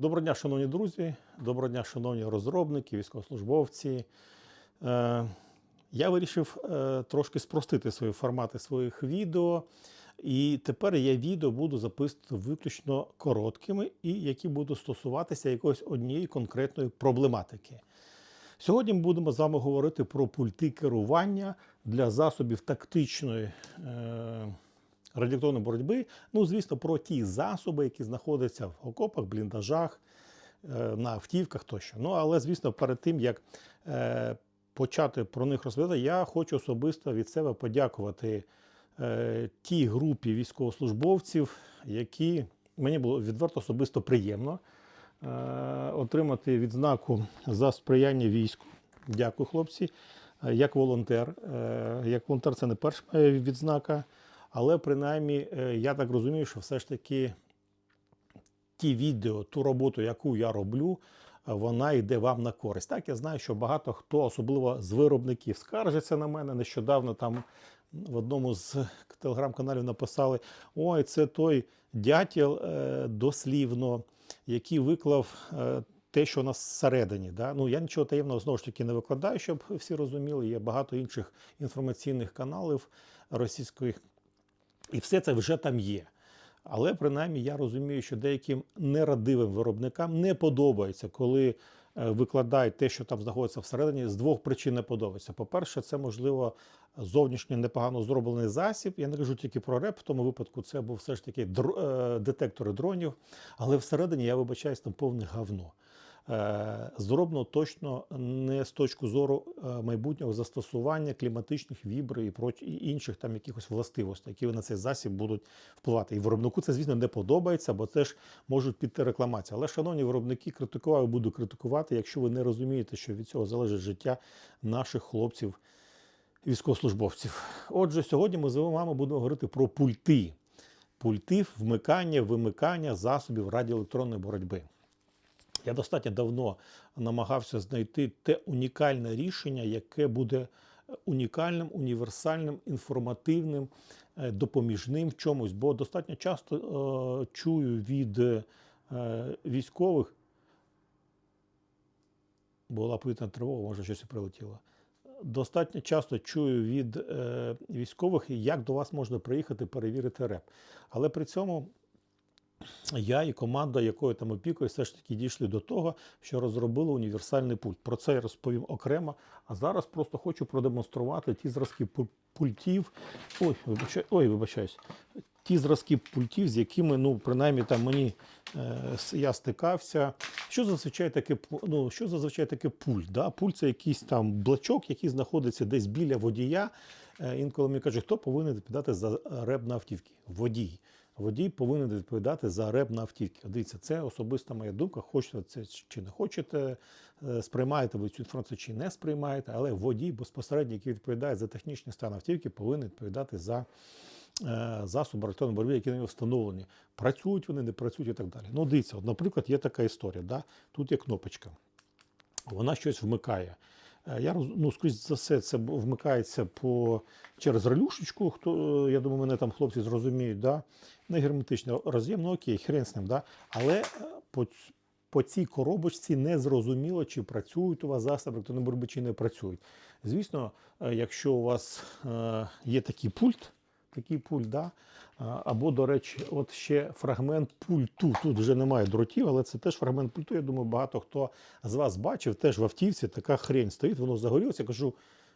Доброго дня, шановні друзі, доброго дня, шановні розробники, військовослужбовці. Е, я вирішив е, трошки спростити свої формати своїх відео. І тепер я відео буду записувати виключно короткими і які будуть стосуватися якоїсь однієї конкретної проблематики. Сьогодні ми будемо з вами говорити про пульти керування для засобів тактичної е, радіоактивної боротьби. Ну, звісно, про ті засоби, які знаходяться в окопах, бліндажах, е, на автівках тощо. Ну, але, звісно, перед тим як е, почати про них розповідати, я хочу особисто від себе подякувати е, тій групі військовослужбовців, які мені було відверто особисто приємно отримати відзнаку за сприяння війську. Дякую, хлопці. Як волонтер. Як волонтер це не перша відзнака, але принаймні е, я так розумію, що все ж таки ті відео, ту роботу, яку я роблю, е, вона йде вам на користь. Так, я знаю, що багато хто, особливо з виробників, скаржиться на мене. Нещодавно там в одному з телеграм-каналів написали: ой, це той дятел е, дослівно, який виклав. те, що у нас всередині. Да? Ну, я нічого таємного знову ж таки не викладаю, щоб всі розуміли. Є багато інших інформаційних каналів російських, і все це вже там є. Але принаймні я розумію, що деяким нерадивим виробникам не подобається, коли е, викладають те, що там знаходиться всередині, з двох причин не подобається. По-перше, це можливо зовнішньо непогано зроблений засіб. Я не кажу тільки про реп, в тому випадку це був все ж таки др- е, детектори дронів, але всередині я вибачаюсь, там повне говно. Е, Зроблено точно не з точки зору е, майбутнього застосування кліматичних вібр і проч- інших там якихось властивостей, які на цей засіб будуть впливати. І виробнику це, звісно, не подобається, бо це ж можуть піти рекламації. Але, шановні виробники, критикував буду критикувати, якщо ви не розумієте, що від цього залежить життя наших хлопців, військовослужбовців. Отже, сьогодні ми з вами будемо говорити про пульти. Пульти вмикання, вимикання засобів радіоелектронної боротьби. Я достатньо давно намагався знайти те унікальне рішення, яке буде унікальним, універсальним, інформативним, е, допоміжним в чомусь. Бо достатньо часто е, чую від е, військових, була повітряна тривога, може щось і прилетіло. Достатньо часто чую від е, військових, як до вас можна приїхати перевірити реп. Але при цьому я і команда, якою там опікуюсь, все ж таки дійшли до того, що розробили універсальний пульт. Про це я розповім окремо. А зараз просто хочу продемонструвати ті зразки пультів. Ой, вибачай, ой, вибачаюсь. Ті зразки пультів, з якими, ну, принаймні, там мені е, я стикався. Що зазвичай таке ну, що зазвичай таке пульт? Да? Пульт це якийсь там блочок, який знаходиться десь біля водія. Е, інколи мені кажуть, хто повинен відповідати за реб на автівки? Водій. Водій повинен відповідати за реб на автівки. Дивіться, це особиста моя думка. Хочете це чи не хочете, е, сприймаєте ви цю інформацію чи не сприймаєте, але водій безпосередньо, який відповідає за технічний стан автівки, повинен відповідати за е, засоби електронної боротьби, які на нього встановлені. Працюють вони, не працюють і так далі. Ну, дивіться, от, наприклад, є така історія. Да? Тут є кнопочка. Вона щось вмикає. Е, Я ну, скрізь за все, це вмикається по через релюшечку. Хто е, я думаю, мене там хлопці зрозуміють, да? не герметичний роз'єм, ну окей, хрен з ним, да? але е, по, по цій коробочці не зрозуміло, чи працюють у вас засоби електронної боротьби, чи не працюють. Звісно, якщо у вас є такий пульт, такий пульт, да? Або, до речі, от ще фрагмент пульту. Тут вже немає дротів, але це теж фрагмент пульту. Я думаю, багато хто з вас бачив, теж в автівці така хрень стоїть, воно загорілося. Я кажу,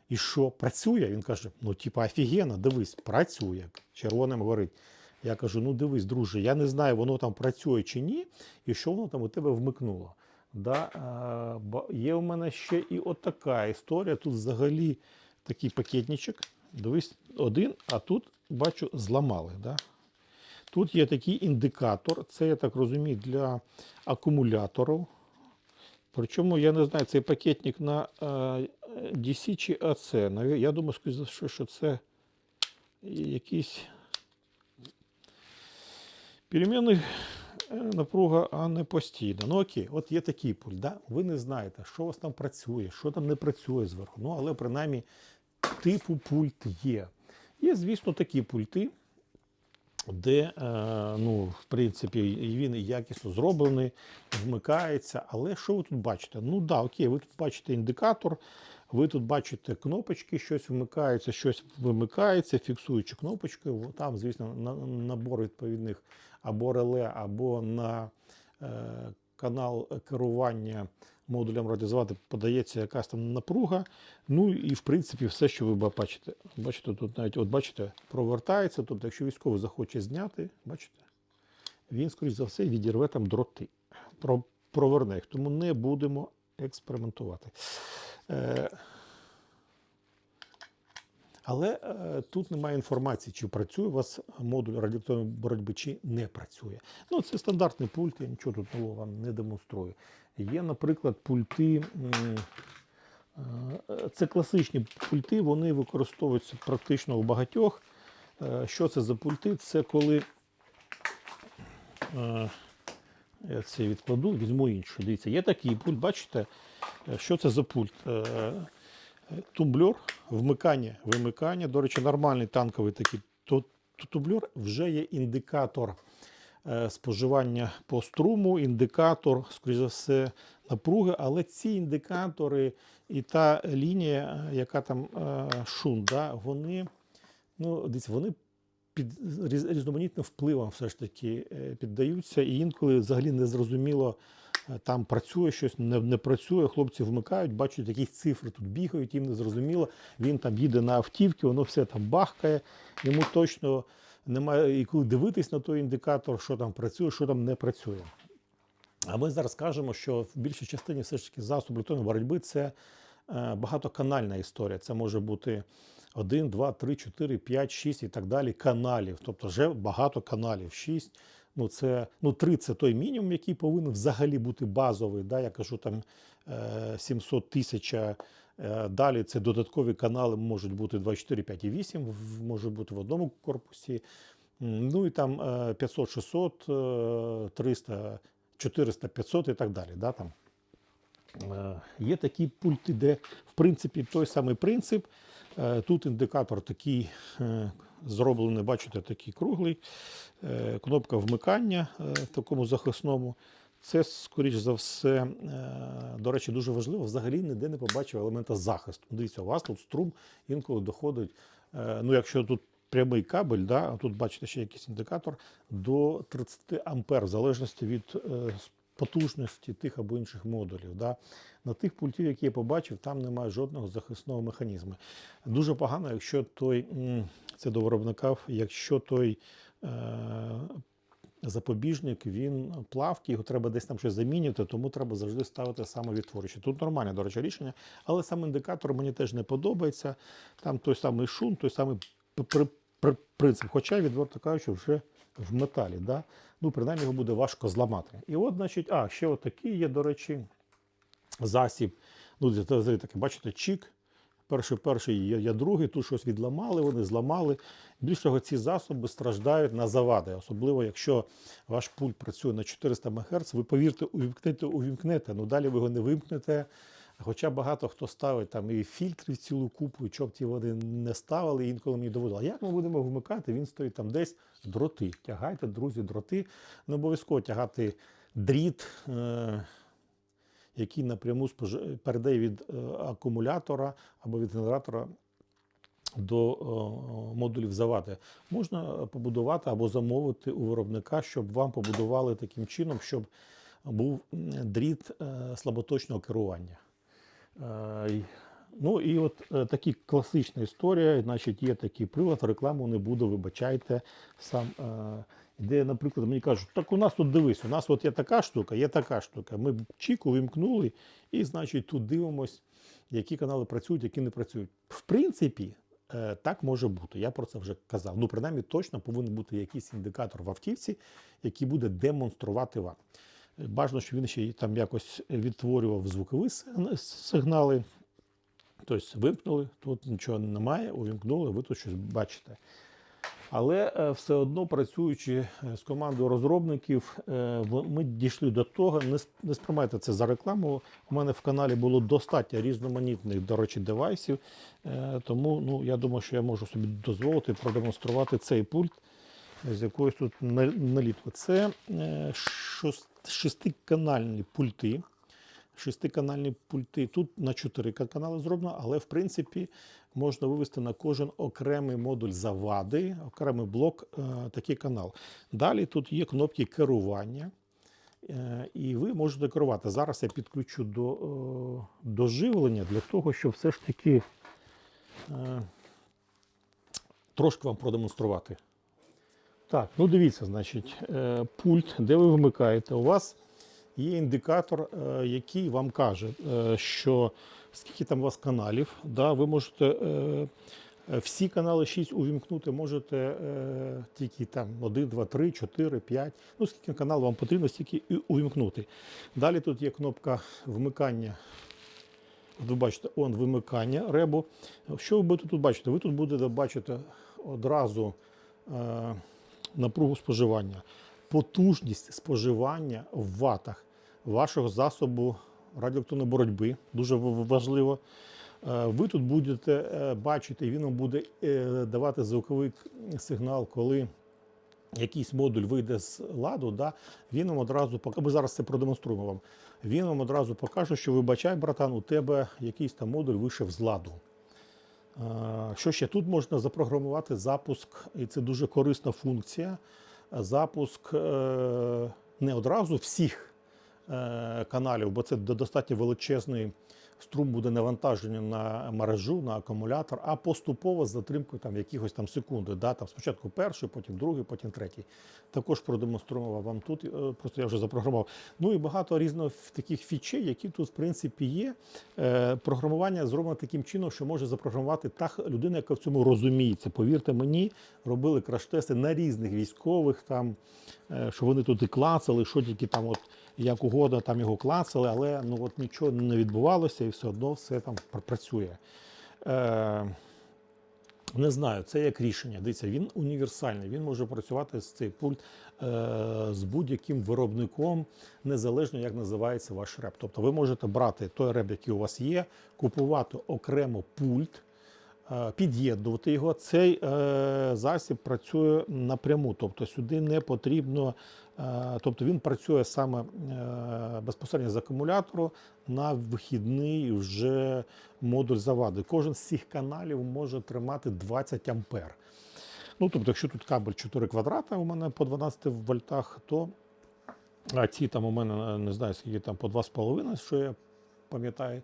і що, працює? Він каже: ну, типа, офігенно, дивись, працює. Червоним горить. Я кажу: ну дивись, друже, я не знаю, воно там працює чи ні, і що воно там у тебе вмикнуло. Да, є у мене ще і от така історія. Тут взагалі такий пакетничок. Дивись, один, а тут бачу, зламали. Да? Тут є такий індикатор, це, я так розумію, для акумуляторів. Причому я не знаю, цей пакетник на е, DC чи AC. Я думаю, що це якийсь перемінний е, напруга, а не постійна. Ну окей, от є такий пульт. Да? Ви не знаєте, що у вас там працює, що там не працює зверху. Ну, але принаймні типу пульт є. Є, звісно, такі пульти, де, е, ну, в принципі, він якісно зроблений, вмикається. Але що ви тут бачите? Ну да, окей, ви тут бачите індикатор, ви тут бачите кнопочки, щось вмикається, щось вимикається, фіксуючи кнопочки. Там, звісно, набор відповідних або реле, або на е, канал керування модулем радіозвати подається якась там напруга. Ну і в принципі все, що ви бачите. Бачите, тут навіть от бачите, провертається. Тобто, якщо військовий захоче зняти, бачите, він, скоріш за все, відірве там дроти, про, проверне їх. Тому не будемо експериментувати. Е, але е, тут немає інформації, чи працює у вас модуль радіоактивної боротьби, чи не працює. Ну, це стандартний пульт, я нічого тут нового вам не демонструю. Є, наприклад, пульти. е, Це класичні пульти, вони використовуються практично у багатьох. Е, Що це за пульти? Це коли е, я це відкладу, візьму інший. Дивіться, є такий пульт, бачите, що це за пульт? Тумблер, вмикання, вимикання. До речі, нормальний танковий такий ту- ту- тумблер вже є індикатор споживання по струму, індикатор, скоріш за все, напруги, але ці індикатори і та лінія, е, яка там е, шум, да, вони, ну, дивіться, вони під різноманітним впливам все ж таки е, піддаються, і інколи взагалі не зрозуміло, е, там працює щось, не, не працює. Хлопці вмикають, бачать, якісь цифри тут бігають, їм не зрозуміло. Він там їде на автівці, воно все там бахкає, йому точно немає і коли дивитись на той індикатор, що там працює, що там не працює. А ми зараз кажемо, що в більшій частині все ж таки засоб електронної боротьби це е, багатоканальна історія. Це може бути 1, 2, 3, 4, 5, 6 і так далі каналів. Тобто вже багато каналів. 6. Ну, це, ну, 3 це той мінімум, який повинен взагалі бути базовий. Да? Я кажу, там е, 700 тисяч. Е, Далі це додаткові канали можуть бути 24, 5 і 8, в- може бути в одному корпусі. Ну і там е, 500, 600, е, 300, 400, 500 і так далі. Да, там. Е, Є такі пульти, де, в принципі, той самий принцип. Е, Тут індикатор такий зроблений, бачите, такий круглий. Кнопка вмикання в такому захисному. Це, скоріш за все, е, до речі, дуже важливо. Взагалі ніде не побачив елемента захисту. Дивіться, у вас тут струм інколи доходить. е, Ну, якщо тут прямий кабель, да, а тут бачите ще якийсь індикатор, до 30 ампер, в залежності від е, потужності тих або інших модулів. Да. На тих пультів, які я побачив, там немає жодного захисного механізму. Дуже погано, якщо той, це до виробника, якщо той запобіжник, він плавкий, його треба десь там щось замінювати, тому треба завжди ставити самовідтворюючи. Тут нормальне, до речі, рішення, але сам індикатор мені теж не подобається. Там той самий шум, той самий принцип, хоча, відверто кажучи, вже в металі. Да? Ну, принаймні його буде важко зламати. І от, значить, а, ще отакий є, до речі, засіб. Ну, це таке, бачите, чік. Перший, перший, я, я другий, тут щось відламали, вони зламали. Більш того, ці засоби страждають на завади, особливо якщо ваш пульт працює на 400 МГц, ви повірте, увімкнете, увімкнете, ну далі ви його не вимкнете. Хоча багато хто ставить там і фільтрів цілу купу, і щоб ті вони не ставили, інколи мені доводило. А як ми будемо вмикати? Він стоїть там десь дроти. Тягайте, друзі, дроти. Не обов'язково тягати дріт. Е- який напряму передає від е, акумулятора або від генератора до е, модулів завади. Можна побудувати або замовити у виробника, щоб вам побудували таким чином, щоб був дріт е, слаботочного керування. Ну і от такі класична історія. Значить, є такий прилад, рекламу не буду, вибачайте. Сам де, наприклад, мені кажуть, так у нас тут дивись, у нас от є така штука, є така штука. Ми чіку вимкнули, і, значить, тут дивимось, які канали працюють, які не працюють. В принципі, е, так може бути. Я про це вже казав. Ну, принаймні, точно повинен бути якийсь індикатор в автівці, який буде демонструвати вам. Бажано, щоб він ще там якось відтворював звукові сигнали. Тобто вимкнули, тут нічого немає, увімкнули, ви тут щось бачите. Але е, все одно працюючи е, з командою розробників, е, ми дійшли до того, не, сприймайте це за рекламу. У мене в каналі було достатньо різноманітних, до речі, девайсів. Тому ну, я думаю, що я можу собі дозволити продемонструвати цей пульт. з якоюсь тут на- наліткою. Це шестиканальні пульти. Шестиканальні пульти. Тут на 4 канали зроблено, але в принципі можна вивести на кожен окремий модуль завади, окремий блок, е, такий канал. Далі тут є кнопки керування. Е, І ви можете керувати. Зараз я підключу до, е, до живлення для того, щоб все ж таки трошки вам продемонструвати. Так, ну дивіться, значить, пульт, де ви вмикаєте, у вас є індикатор, е, який вам каже, е, що скільки там у вас каналів. Да, ви можете е, всі канали 6 увімкнути, можете тільки там 1, 2, 3, 4, 5. Ну, скільки каналів вам потрібно, стільки і увімкнути. Далі тут є кнопка вмикання. От Ви бачите, он вимикання ребу. Що ви будете тут бачити? Ви тут будете бачити одразу е, напругу споживання, потужність споживання в ватах вашого засобу радіоактивної боротьби. Дуже важливо. Е, Ви тут будете е, бачити, він вам буде е, давати звуковий сигнал, коли якийсь модуль вийде з ладу, да, він вам одразу пок- Ми зараз це продемонструємо вам. Він вам одразу покаже, що вибачай, братан, у тебе якийсь там модуль вийшов з ладу. Що ще тут можна запрограмувати запуск, і це дуже корисна функція. Запуск е, не одразу всіх каналів, бо це до- достатньо величезний струм буде навантаження на мережу, на акумулятор, а поступово з затримкою там якихось там секунди. Да? Там спочатку перший, потім другий, потім третій. Також продемонстрував вам тут, е, просто я вже запрограмував. Ну і багато різних таких фічей, які тут, в принципі, є. Е, Програмування зроблено таким чином, що може запрограмувати та людина, яка в цьому розуміється. Повірте мені, робили краш-тести на різних військових, там, е, що вони тут і клацали, що тільки там, от як угодно, там його клацали, але ну от нічого не відбувалося, і все одно все там працює. Е, не знаю, це як рішення. Дивіться, він універсальний. Він може працювати з цей пульт е, з будь-яким виробником, незалежно як називається ваш реп. Тобто ви можете брати той реп, який у вас є, купувати окремо пульт, е, під'єднувати його. Цей е, засіб працює напряму, тобто сюди не потрібно. Е, Тобто він працює саме е, безпосередньо з акумулятору на вихідний вже модуль завади. Кожен з цих каналів може тримати 20 ампер. Ну, тобто, якщо тут кабель 4 квадрата у мене по 12 вольтах, то а ці там у мене не знаю, скільки там по 2,5, що я пам'ятаю.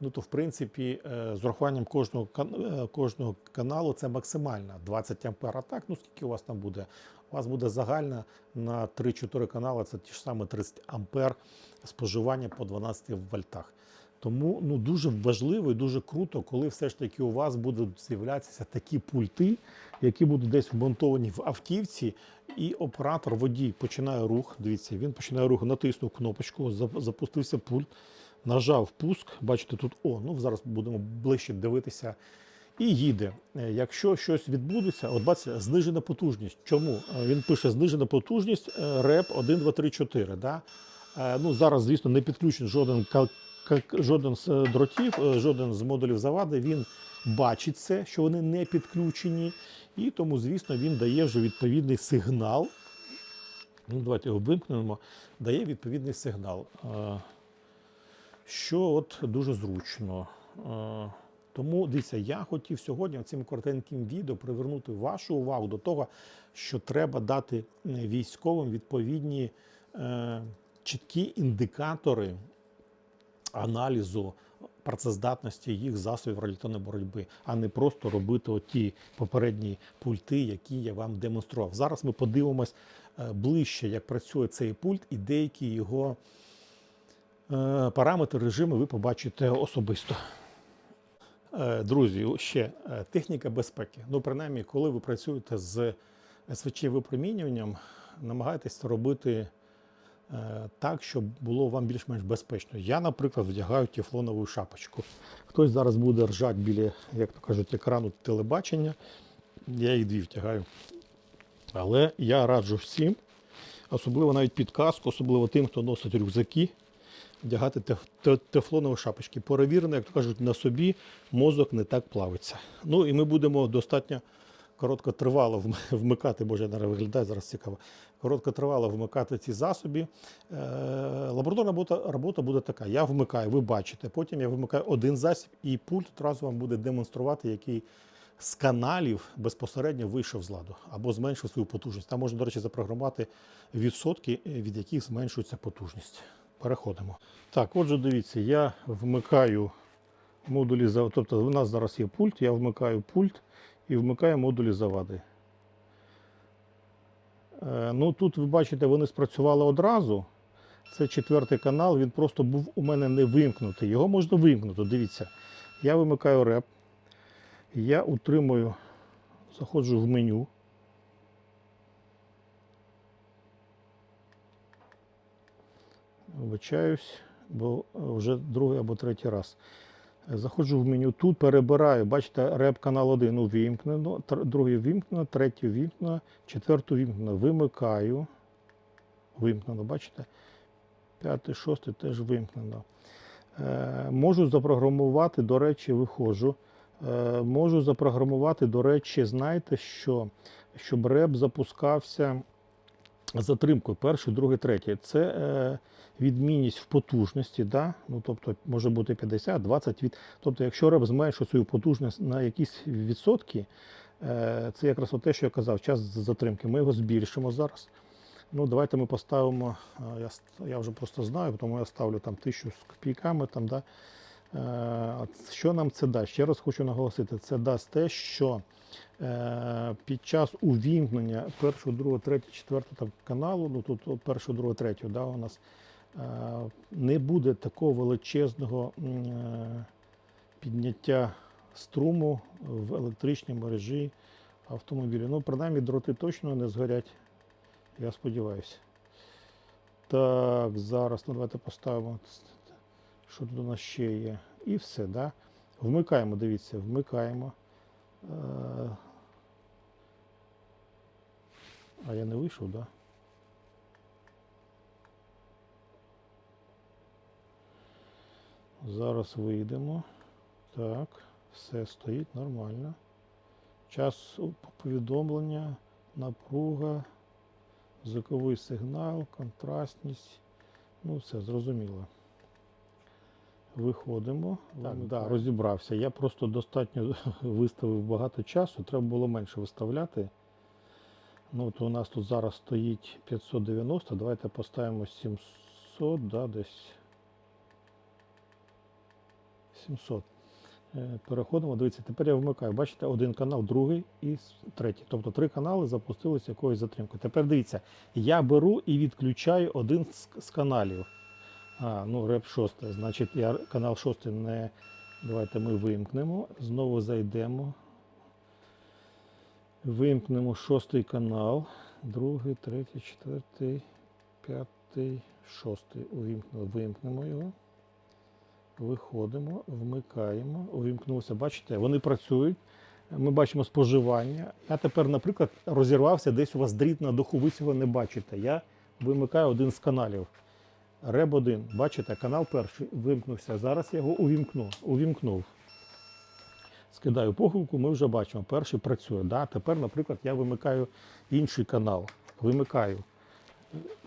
Ну, то в принципі, е, з урахуванням кожного, е, кожного каналу це максимально 20 ампер. А так, ну скільки у вас там буде? У вас буде загальна на 3-4 канали, це ті ж саме 30 ампер споживання по 12 вольтах. Тому ну, дуже важливо і дуже круто, коли все ж таки у вас будуть з'являтися такі пульти, які будуть десь вмонтовані в автівці, і оператор водій починає рух. Дивіться, він починає рух, натиснув кнопочку, запустився пульт, нажав пуск. Бачите, тут о, ну зараз будемо ближче дивитися. І їде. Е, Якщо щось відбудеться, от бачите, знижена потужність. Чому? Е, Він пише знижена потужність е, реп 1, 2, 3, 4. Да? Ну, зараз, звісно, не підключений жоден, жоден з дротів, жоден з модулів завади. Він бачить це, що вони не підключені. І тому, звісно, він дає вже відповідний сигнал. Ну, давайте його вимкнемо. Дає відповідний сигнал. Що от дуже зручно. Тому дивіться, я хотів сьогодні цим коротеньким відео привернути вашу увагу до того, що треба дати військовим відповідні е, чіткі індикатори аналізу працездатності їх засобів радіоактивної боротьби, а не просто робити оті попередні пульти, які я вам демонстрував. Зараз ми подивимось е, ближче, як працює цей пульт, і деякі його е, параметри режиму ви побачите особисто. Е, Друзі, ще е, техніка безпеки. Ну, принаймні, коли ви працюєте з СВЧ випромінюванням, намагайтесь робити е, так, щоб було вам більш-менш безпечно. Я, наприклад, вдягаю тефлонову шапочку. Хтось зараз буде ржати біля, як то кажуть, екрану телебачення. Я їх дві втягаю. Але я раджу всім, особливо навіть під каску, особливо тим, хто носить рюкзаки, вдягати теф- те- тефлонові шапочки. Перевірено, як то кажуть, на собі мозок не так плавиться. Ну і ми будемо достатньо короткотривало вм- вмикати, боже, я виглядає зараз цікаво. Короткотривало вмикати ці засоби. Е, лабораторна робота, робота буде така: я вмикаю, ви бачите. Потім я вимикаю один засіб, і пульт одразу вам буде демонструвати, який з каналів безпосередньо вийшов з ладу або зменшив свою потужність. Там можна, до речі, запрограмувати відсотки, від яких зменшується потужність. Переходимо. Так, отже, дивіться, я вмикаю модулі за. Тобто, у нас зараз є пульт, я вмикаю пульт і вмикаю модулі завади. Е, ну, тут ви бачите, вони спрацювали одразу. Це четвертий канал, він просто був у мене не вимкнутий. Його можна вимкнути. Дивіться, я вимикаю реп, я утримую, заходжу в меню. Вибачаюсь, бо вже другий або третій раз. Заходжу в меню, тут перебираю, бачите, реп канал 1 увімкнено, другий вімкнено, третій вімкнено, четвертий вімкнено, вимикаю. Вимкнено, бачите? П'ятий, шостий теж вимкнено. Е, можу запрограмувати, до речі, виходжу. Е, можу запрограмувати, до речі, знаєте що? Щоб реп запускався з затримкою перший, другий, третій. Це е, відмінність в потужності, да? ну, тобто може бути 50, 20 від. Тобто, якщо реп зменшує свою потужність на якісь відсотки, е, це якраз те, що я казав, час затримки. Ми його збільшимо зараз. Ну, давайте ми поставимо, е, я, я вже просто знаю, тому я ставлю там тисячу з копійками. Там, да? Е, Що нам це дасть? Ще раз хочу наголосити, це дасть те, що е, під час увімкнення першого, другого, третього, четвертого каналу, ну тут першого, другого, третього, да, у нас е, не буде такого величезного підняття струму в електричній мережі автомобіля. Ну, принаймні, дроти точно не згорять. Я сподіваюся. Так, зараз ну, давайте поставимо, що тут у нас ще є. І все, да? Вмикаємо, дивіться, вмикаємо. Е, А я не вийшов? Да? Зараз вийдемо. Так, все стоїть нормально. Час повідомлення, напруга, звуковий сигнал, контрастність. Ну, все зрозуміло. Виходимо. Так, да, розібрався. Я просто достатньо виставив багато часу, треба було менше виставляти. Ну, от у нас тут зараз стоїть 590, давайте поставимо 700, да, десь 700. Е, Переходимо, дивіться, тепер я вмикаю. Бачите, один канал, другий і третій. Тобто три канали запустилися якоюсь затримкою. Тепер дивіться, я беру і відключаю один з каналів. А, ну, реп 6. Значить, я канал 6 не. Давайте ми вимкнемо. Знову зайдемо. Вимкнемо шостий канал. Другий, третій, четвертий, п'ятий, шостий. Увімкнули, вимкнемо його. Виходимо, вмикаємо, увімкнувся. Бачите, вони працюють. Ми бачимо споживання. Я тепер, наприклад, розірвався, десь у вас дріт на духу, ви цього не бачите. Я вимикаю один з каналів. Реб 1, бачите, канал перший вимкнувся. Зараз я його увімкну. Увімкнув. Скидаю похилку, ми вже бачимо, перший працює. Да? Тепер, наприклад, я вимикаю інший канал. Вимикаю.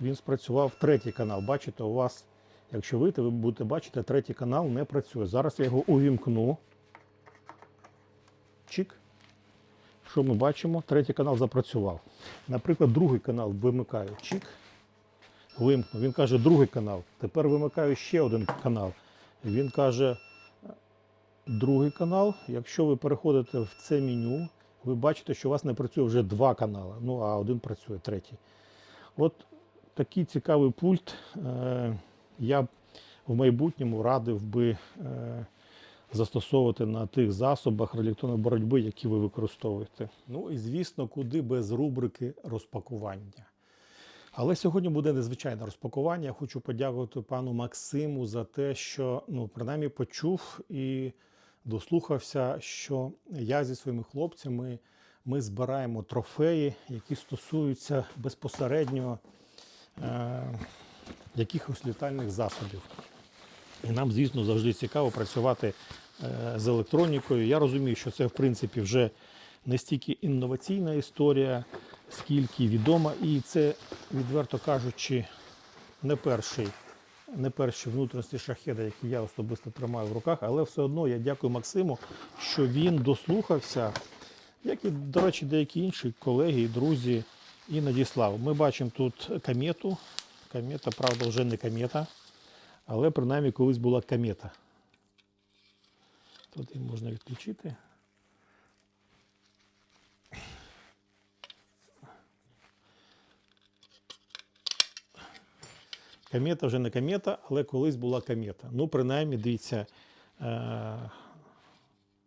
Він спрацював третій канал. Бачите, у вас, якщо вийти, ви будете бачити, третій канал не працює. Зараз я його увімкну. Чик. Що ми бачимо? Третій канал запрацював. Наприклад, другий канал вимикаю. Чик. Вимкнув. Він каже, другий канал. Тепер вимикаю ще один канал. Він каже, другий канал. Якщо ви переходите в це меню, ви бачите, що у вас не працює вже два канали. Ну, а один працює, третій. От такий цікавий пульт. Е, я б в майбутньому радив би е, застосовувати на тих засобах електронної боротьби, які ви використовуєте. Ну і звісно, куди без рубрики розпакування. Але сьогодні буде незвичайне розпакування. Я хочу подякувати пану Максиму за те, що ну, принаймні почув і дослухався, що я зі своїми хлопцями ми збираємо трофеї, які стосуються безпосередньо е, якихось літальних засобів. І нам, звісно, завжди цікаво працювати е, з електронікою. Я розумію, що це, в принципі, вже не стільки інноваційна історія, скільки відома. І це, відверто кажучи, не перший, не перші внутрішні шахеди, які я особисто тримаю в руках, але все одно я дякую Максиму, що він дослухався, як і, до речі, деякі інші колеги і друзі, і надіслав. Ми бачимо тут комету. Комета, правда, вже не комета, але принаймні колись була комета. Тут її можна відключити. Комета вже не комета, але колись була комета. Ну, принаймні, дивіться, е-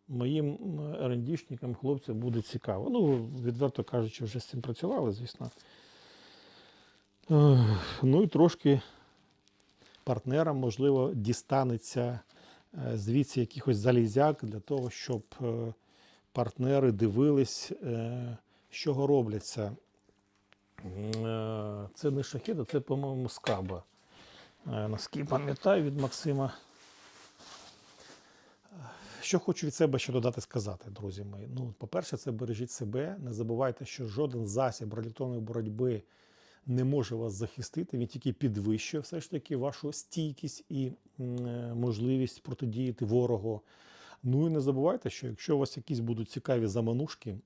моїм рендішникам, хлопцям буде цікаво. Ну, відверто кажучи, вже з цим працювали, звісно. Ну і трошки партнерам, можливо, дістанеться е, звідси якихось залізяк для того, щоб е, партнери дивились, з чого робляться. Це не шахеда, це, по-моєму, скаба. Е, Наскільки пам'ятаю від Максима. Що хочу від себе ще додати сказати, друзі мої. Ну, по-перше, це бережіть себе. Не забувайте, що жоден засіб електронної боротьби не може вас захистити. Він тільки підвищує все ж таки вашу стійкість і е, можливість протидіяти ворогу. Ну і не забувайте, що якщо у вас якісь будуть цікаві заманушки,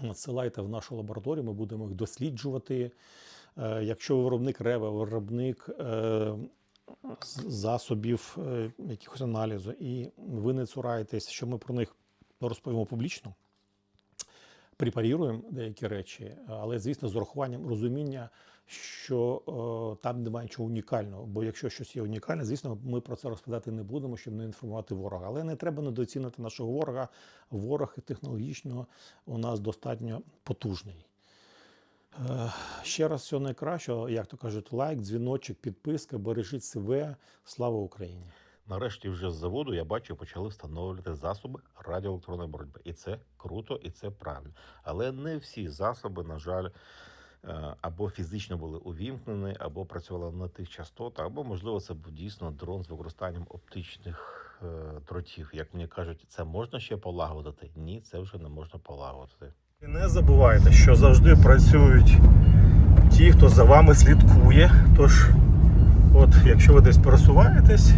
надсилайте в нашу лабораторію, ми будемо їх досліджувати. Е, Якщо виробник рева, виробник е, засобів е, якихось аналізу, і ви не цураєтесь, що ми про них розповімо публічно, препаруємо деякі речі, але звісно, з урахуванням розуміння, що там немає нічого унікального. Бо якщо щось є унікальне, звісно, ми про це розповідати не будемо, щоб не інформувати ворога. Але не треба недооцінити нашого ворога. Ворог технологічно у нас достатньо потужний. Е, Ще раз всього найкращого, як то кажуть, лайк, дзвіночок, підписка, бережіть себе. Слава Україні! Нарешті вже з заводу я бачу, почали встановлювати засоби радіоелектронної боротьби. І це круто, і це правильно. Але не всі засоби, на жаль, е, або фізично були увімкнені, або працювали на тих частотах, або, можливо, це був дійсно дрон з використанням оптичних е, дротів. Як мені кажуть, це можна ще полагодити? Ні, це вже не можна полагодити. І не забувайте, що завжди працюють ті, хто за вами слідкує. Тож, от, якщо ви десь пересуваєтесь,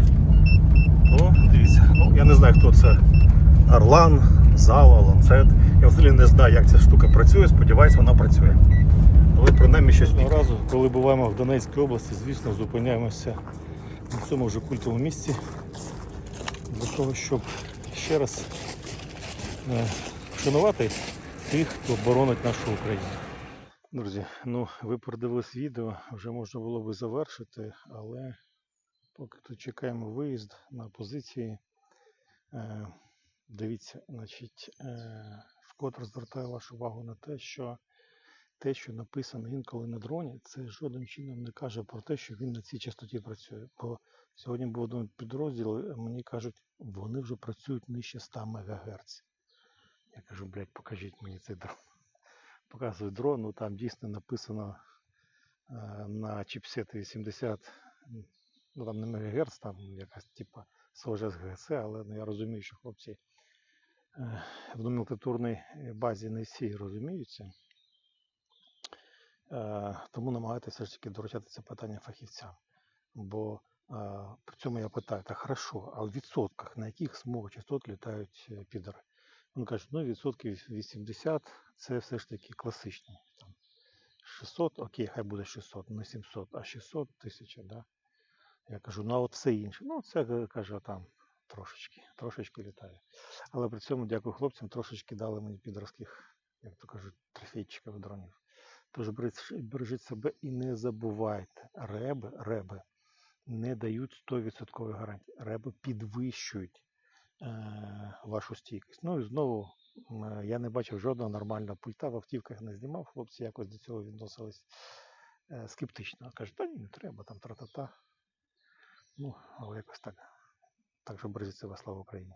то дивіться, ну я не знаю, хто це. Орлан, Зала, Ланцет. Я взагалі не знаю, як ця штука працює, сподіваюсь, вона працює. Але принаймні щось Одного разу, коли буваємо в Донецькій області, звісно, зупиняємося на цьому вже культовому місці для того, щоб ще раз е, вшанувати тих, хто боронить нашу Україну. Друзі, ну ви продивились відео, вже можна було би завершити, але поки тут чекаємо виїзд на позиції. Е, дивіться, значить, е, вкотре звертаю вашу увагу на те, що те, що написано інколи на дроні, це жодним чином не каже про те, що він на цій частоті працює. Бо сьогодні був один підрозділ, мені кажуть, вони вже працюють нижче 100 МГц. Я кажу, блядь, покажіть мені цей дрон. Показую дрон, ну там дійсно написано е, на чіпсеті 80, ну там не МГц, там якась типа схожа з ГС, але ну, я розумію, що хлопці е, в номенклатурній базі не всі розуміються. Е, тому намагайтеся ж таки доручати це питання фахівцям. Бо при цьому я питаю, так хорошо, а в відсотках на яких смугах частот літають підери? Вони кажуть, ну відсотків 80 це все ж таки класичні. Там 600, окей, хай буде 600, не 700, а 600 тисяча, да? Я кажу, ну а от все інше. Ну, це е, каже, там трошечки, трошечки літає. Але при цьому, дякую хлопцям, трошечки дали мені підрозких, як то кажуть, трофейчиків дронів. Тож бережіть- себе і не забувайте, реби, реби не дають 100% гарантії. Реби підвищують вашу стійкість. Ну і знову е, я не бачив жодного нормального пульта в автівках не знімав. Хлопці якось до цього відносились е, скептично. Кажуть, та ні, не треба, там тра-та-та. Ну, але якось так. Так що бережіть себе, слава Україні.